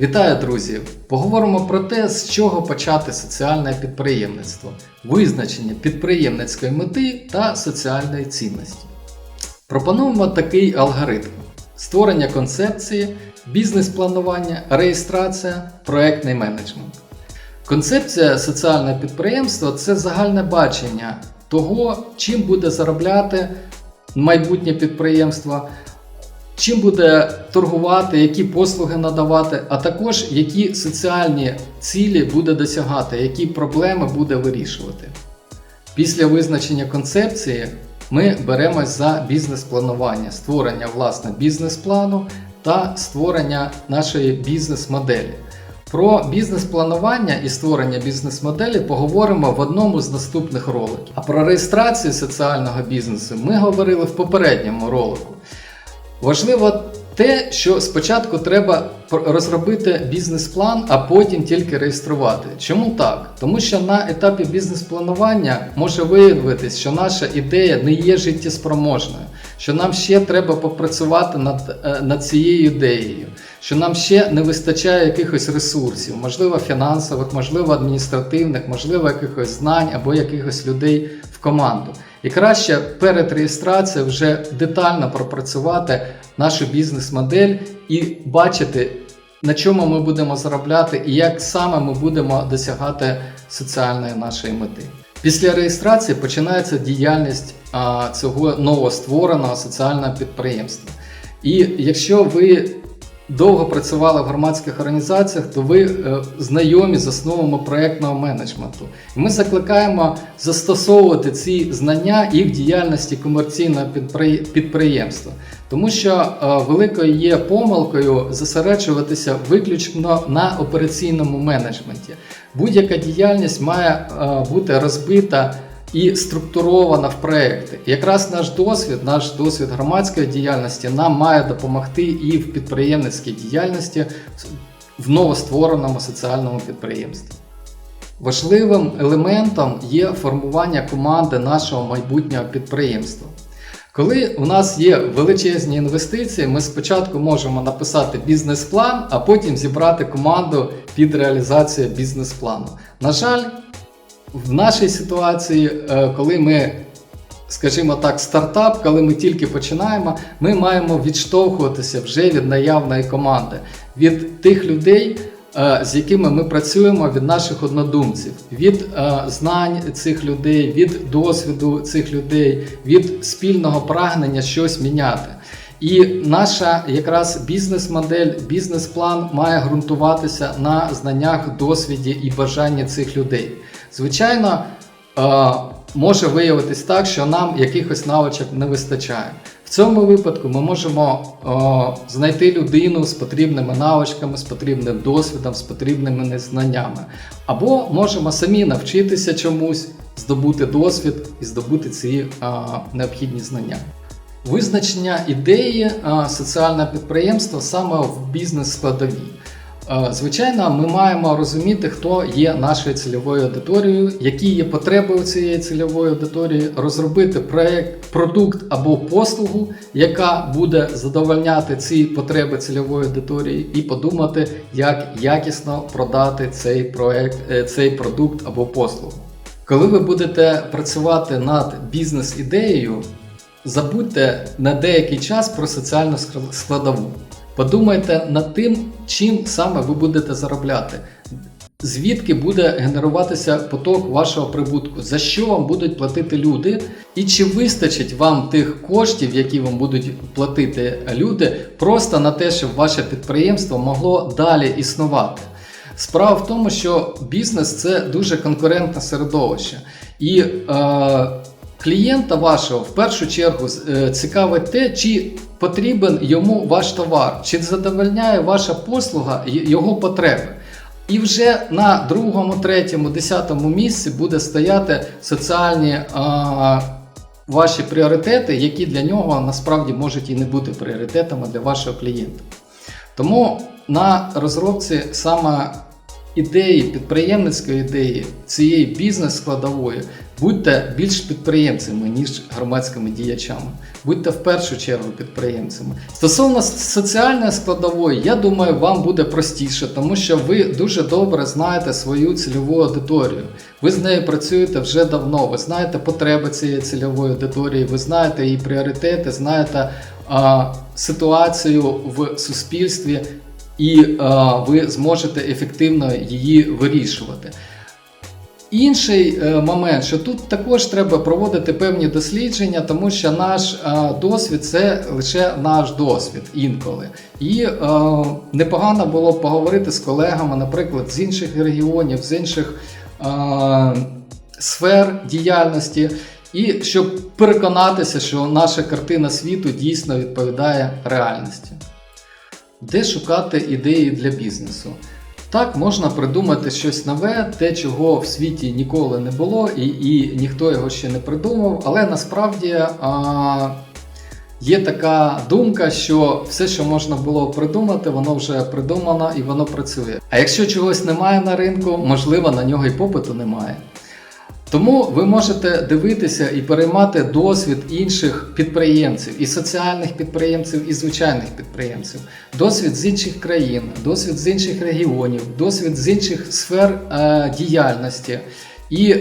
Вітаю, друзі! Поговоримо про те, з чого почати соціальне підприємництво, визначення підприємницької мети та соціальної цінності. Пропонуємо такий алгоритм: створення концепції, бізнес-планування, реєстрація, проектний менеджмент. Концепція соціального підприємства це загальне бачення того, чим буде заробляти майбутнє підприємство, чим буде торгувати, які послуги надавати, а також які соціальні цілі буде досягати, які проблеми буде вирішувати. Після визначення концепції ми беремось за бізнес-планування, створення власне бізнес-плану та створення нашої бізнес-моделі. Про бізнес-планування і створення бізнес-моделі поговоримо в одному з наступних роликів. А про реєстрацію соціального бізнесу ми говорили в попередньому ролику. Важливо те, що спочатку треба розробити бізнес-план, а потім тільки реєструвати. Чому так? Тому що на етапі бізнес-планування може виявитись, що наша ідея не є життєспроможною, що нам ще треба попрацювати над, е, над цією ідеєю, що нам ще не вистачає якихось ресурсів, можливо, фінансових, можливо, адміністративних, можливо, якихось знань або якихось людей в команду. І краще перед реєстрацією вже детально пропрацювати нашу бізнес-модель і бачити, на чому ми будемо заробляти і як саме ми будемо досягати соціальної нашої мети. Після реєстрації починається діяльність а, цього новоствореного соціального підприємства. І якщо ви довго працювали в громадських організаціях, то ви е, знайомі з основами проєктного менеджменту. І ми закликаємо застосовувати ці знання і в діяльності комерційного підприємства, тому що е, великою є помилкою зосереджуватися виключно на операційному менеджменті. Будь-яка діяльність має е, бути розбита і структурована в проекти. Якраз наш досвід, наш досвід громадської діяльності нам має допомогти і в підприємницькій діяльності в новоствореному соціальному підприємстві. Важливим елементом є формування команди нашого майбутнього підприємства. Коли у нас є величезні інвестиції, ми спочатку можемо написати бізнес-план, а потім зібрати команду під реалізацію бізнес-плану. На жаль, в нашій ситуації, е, коли ми, скажімо так, стартап, коли ми тільки починаємо, ми маємо відштовхуватися вже від наявної команди, від тих людей, е, з якими ми працюємо, від наших однодумців, від е, знань цих людей, від досвіду цих людей, від спільного прагнення щось міняти. І наша якраз бізнес-модель, бізнес-план має ґрунтуватися на знаннях, досвіді і бажанні цих людей. Звичайно, е, може виявитись так, що нам якихось навичок не вистачає. В цьому випадку ми можемо е, знайти людину з потрібними навичками, з потрібним досвідом, з потрібними знаннями. Або можемо самі навчитися чомусь, здобути досвід і здобути ці е, необхідні знання. Визначення ідеї е, соціального підприємства саме в бізнес-складовій. Е, Звичайно, ми маємо розуміти, хто є нашою цільовою аудиторією, які є потреби у цієї цільової аудиторії, розробити проект, продукт або послугу, яка буде задовольняти ці потреби цільової аудиторії, і подумати, як якісно продати цей проект, е, цей продукт або послугу. Коли ви будете працювати над бізнес-ідеєю, забудьте на деякий час про соціальну складову. Подумайте над тим, чим саме ви будете заробляти, звідки буде генеруватися поток вашого прибутку, за що вам будуть платити люди, і чи вистачить вам тих коштів, які вам будуть платити люди, просто на те, щоб ваше підприємство могло далі існувати. Справа в тому, що бізнес це дуже конкурентне середовище. І е, клієнта вашого в першу чергу е, цікавить те, чи потрібен йому ваш товар, чи задовольняє ваша послуга його потреби. І вже на другому, третьому, десятому місці буде стояти соціальні е, ваші пріоритети, які для нього насправді можуть і не бути пріоритетами для вашого клієнта. Тому на розробці саме ідеї, підприємницької ідеї, цієї бізнес-складової Будьте більш підприємцями, ніж громадськими діячами. Будьте в першу чергу підприємцями. Стосовно соціальної складової, я думаю, вам буде простіше, тому що ви дуже добре знаєте свою цільову аудиторію. Ви з нею працюєте вже давно. Ви знаєте потреби цієї цільової аудиторії, ви знаєте її пріоритети, знаєте а, ситуацію в суспільстві, і а, ви зможете ефективно її вирішувати. Інший е, момент, що тут також треба проводити певні дослідження, тому що наш е, досвід це лише наш досвід інколи. І е, непогано було б поговорити з колегами, наприклад, з інших регіонів, з інших е, сфер діяльності, і щоб переконатися, що наша картина світу дійсно відповідає реальності. Де шукати ідеї для бізнесу? Так, можна придумати щось нове, те, чого в світі ніколи не було, і, і ніхто його ще не придумав. Але насправді а, є така думка, що все, що можна було придумати, воно вже придумано і воно працює. А якщо чогось немає на ринку, можливо, на нього і попиту немає. Тому ви можете дивитися і переймати досвід інших підприємців, і соціальних підприємців, і звичайних підприємців, досвід з інших країн, досвід з інших регіонів, досвід з інших сфер е, діяльності. І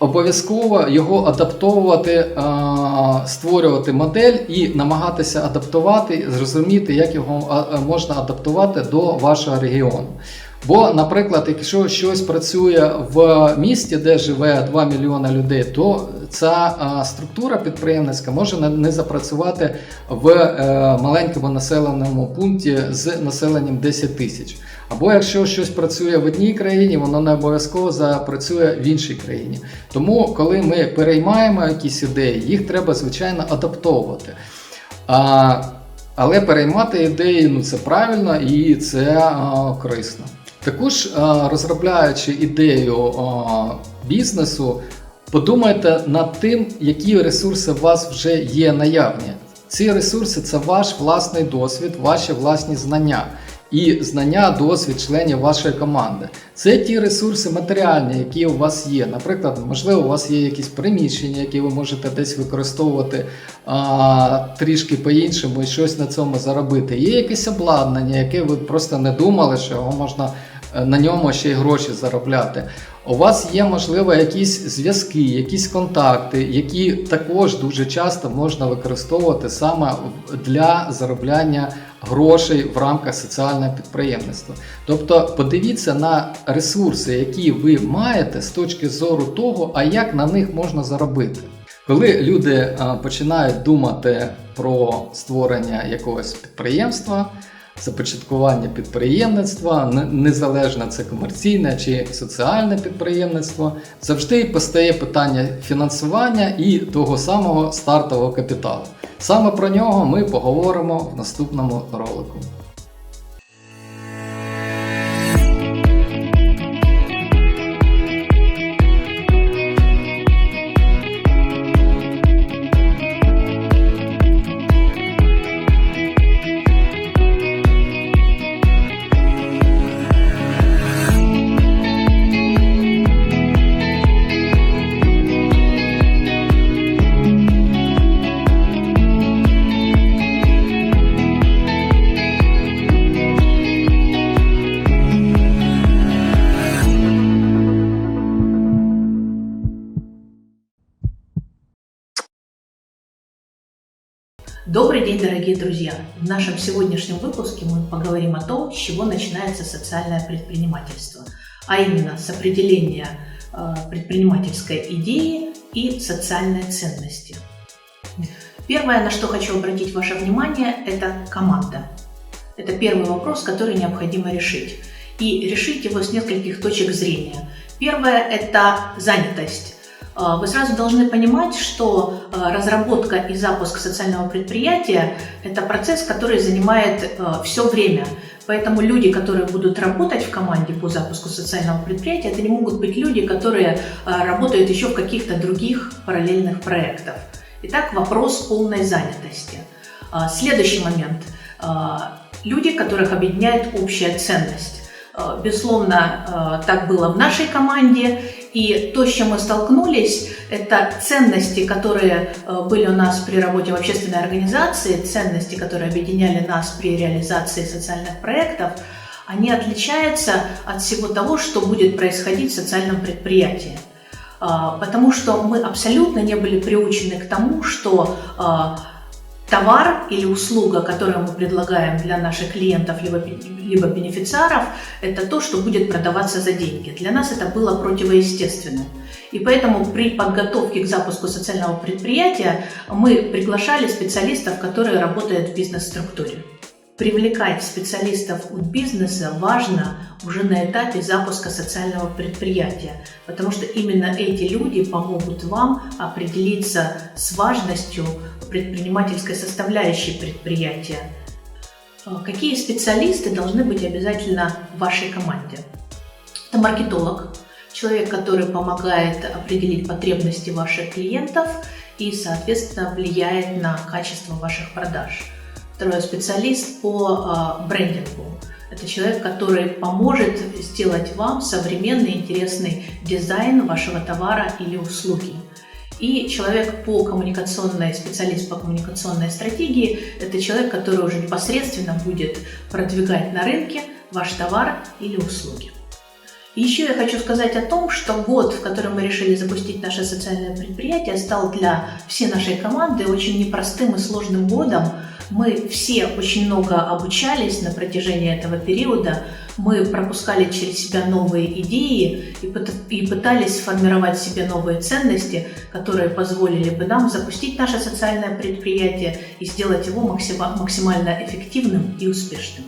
обов'язково його адаптовувати, е, створювати модель і намагатися адаптувати, зрозуміти, як його е, можна адаптувати до вашого регіону. Бо, наприклад, якщо щось працює в місті, де живе 2 мільйони людей, то ця структура підприємницька може не, запрацювати в е, маленькому населеному пункті з населенням 10 тисяч. Або якщо щось працює в одній країні, воно не обов'язково запрацює в іншій країні. Тому, коли ми переймаємо якісь ідеї, їх треба звичайно адаптовувати. Але переймати ідеї ну, це правильно і це корисно. Також розробляючи ідею бізнесу, подумайте над тим, які ресурси у вас вже є наявні. Ці ресурси це ваш власний досвід, ваші власні знання і знання, досвід членів вашої команди. Це ті ресурси матеріальні, які у вас є. Наприклад, можливо, у вас є якісь приміщення, які ви можете десь використовувати а, трішки по-іншому і щось на цьому заробити. Є якесь обладнання, яке ви просто не думали, що його можна е, на ньому ще й гроші заробляти. У вас є, можливо, якісь зв'язки, якісь контакти, які також дуже часто можна використовувати саме для заробляння грошей в рамках соціального підприємництва. Тобто подивіться на ресурси, які ви маєте з точки зору того, а як на них можна заробити. Коли люди починають думати про створення якогось підприємства, започаткування підприємництва, не- незалежно це комерційне чи соціальне підприємництво, завжди постає питання фінансування і того самого стартового капіталу. Саме про нього ми поговоримо в наступному ролику. Добрый день, дорогие друзья! В нашем сегодняшнем выпуске мы поговорим о том, с чего начинается социальное предпринимательство, а именно с определения э, предпринимательской идеи и социальной ценности. Первое, на что хочу обратить ваше внимание, это команда. Это первый вопрос, который необходимо решить. И решить его с нескольких точек зрения. Первое – это занятость. Э, Вы сразу должны понимать, что э, разработка и запуск социального предприятия – это процесс, который занимает все время. Поэтому люди, которые будут работать в команде по запуску социального предприятия, это не могут быть люди, которые работают еще в каких-то других параллельных проектах. Итак, вопрос полной занятости. А, Следующий момент. А, Люди, которых объединяет общая ценность. Безусловно, так было в нашей команде, И то, с чем мы столкнулись, это ценности, которые э, были у нас при работе в общественной организации, ценности, которые объединяли нас при реализации социальных проектов, они отличаются от всего того, что будет происходить в социальном предприятии. А, Потому что мы абсолютно не были приучены к тому, что а, товар или услуга, которую мы предлагаем для наших клиентов либо, либо бенефициаров, это то, что будет продаваться за деньги. Для нас это было противоестественно. И поэтому при подготовке к запуску социального предприятия мы приглашали специалистов, которые работают в бизнес-структуре. Привлекать специалистов от бизнеса важно уже на этапе запуска социального предприятия, потому что именно эти люди помогут вам определиться с важностью предпринимательской составляющей предприятия. Э, Какие специалисты должны быть обязательно в вашей команде? Это маркетолог, человек, который помогает определить потребности ваших клиентов и, соответственно, влияет на качество ваших продаж. Второй специалист по э, брендингу. Это человек, который поможет сделать вам современный интересный дизайн вашего товара или услуги. И человек по коммуникационной, специалист по коммуникационной стратегии, это человек, который уже непосредственно будет продвигать на рынке ваш товар или услуги. Еще я хочу сказать о том, что год, в котором мы решили запустить наше социальное предприятие, стал для всей нашей команды очень непростым и сложным годом. Мы все очень много обучались на протяжении этого периода, мы пропускали через себя новые идеи и, пыт- и пытались сформировать себе новые ценности, которые позволили бы нам запустить наше социальное предприятие и сделать его максима- максимально эффективным и успешным.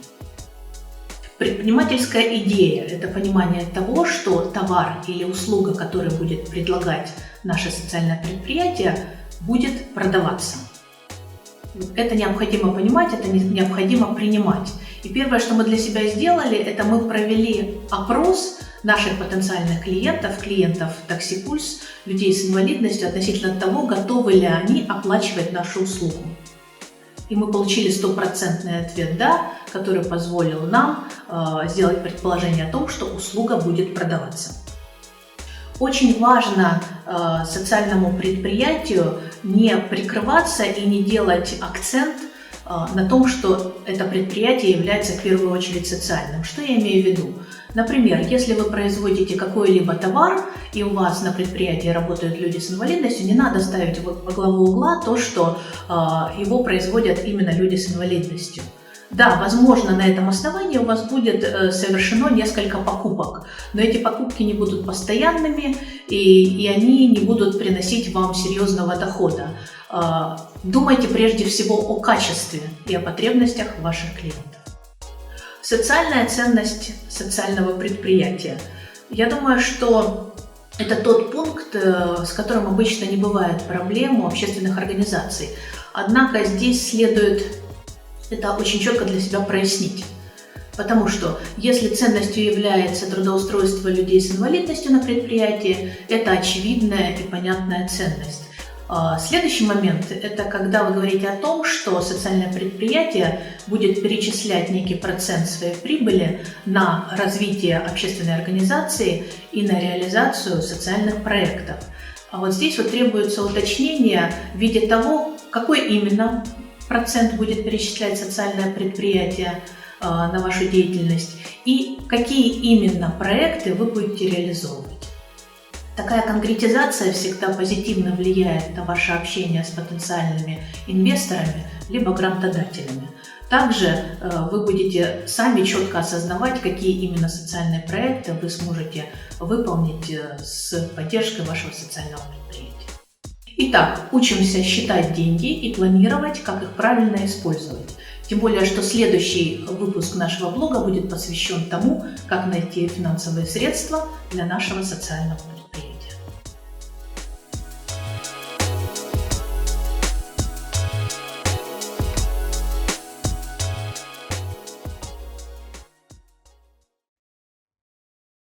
Предпринимательская идея – это понимание того, что товар или услуга, который будет предлагать наше социальное предприятие, будет продаваться. Это необходимо понимать, это не- необходимо принимать. И первое, что мы для себя сделали, это мы провели опрос наших потенциальных клиентов, клиентов Такси Пульс, людей с инвалидностью относительно того, готовы ли они оплачивать нашу услугу. И мы получили стопроцентный ответ «да», который позволил нам э, сделать предположение о том, что услуга будет продаваться. Очень важно э, социальному предприятию не прикрываться и не делать акцент э, на том, что это предприятие является в первую очередь социальным. Что я имею в виду? Например, если вы производите какой-либо товар, и у вас на предприятии работают люди с инвалидностью, не надо ставить во главу угла то, что э, его производят именно люди с инвалидностью. Да, возможно, на этом основании у вас будет э, совершено несколько покупок, но эти покупки не будут постоянными, и, и они не будут приносить вам серьезного дохода. Э, Думайте прежде всего о качестве и о потребностях ваших клиентов. Социальная ценность социального предприятия. Я думаю, что это тот пункт, э, с которым обычно не бывает проблем у общественных организаций. Однако здесь следует это очень четко для себя прояснить. Потому что если ценностью является трудоустройство людей с инвалидностью на предприятии, это очевидная и понятная ценность. А, Следующий момент – это когда вы говорите о том, что социальное предприятие будет перечислять некий процент своей прибыли на развитие общественной организации и на реализацию социальных проектов. А вот здесь вот требуется уточнение в виде того, какой именно процент будет перечислять социальное предприятие э, на вашу деятельность и какие именно проекты вы будете реализовывать. Такая конкретизация всегда позитивно влияет на ваше общение с потенциальными инвесторами либо грантодателями. Также э, вы будете сами четко осознавать, какие именно социальные проекты вы сможете выполнить э, с поддержкой вашего социального предприятия. Итак, учимся считать деньги и планировать, как их правильно использовать. Тем более, что следующий выпуск нашего блога будет посвящен тому, как найти финансовые средства для нашего социального.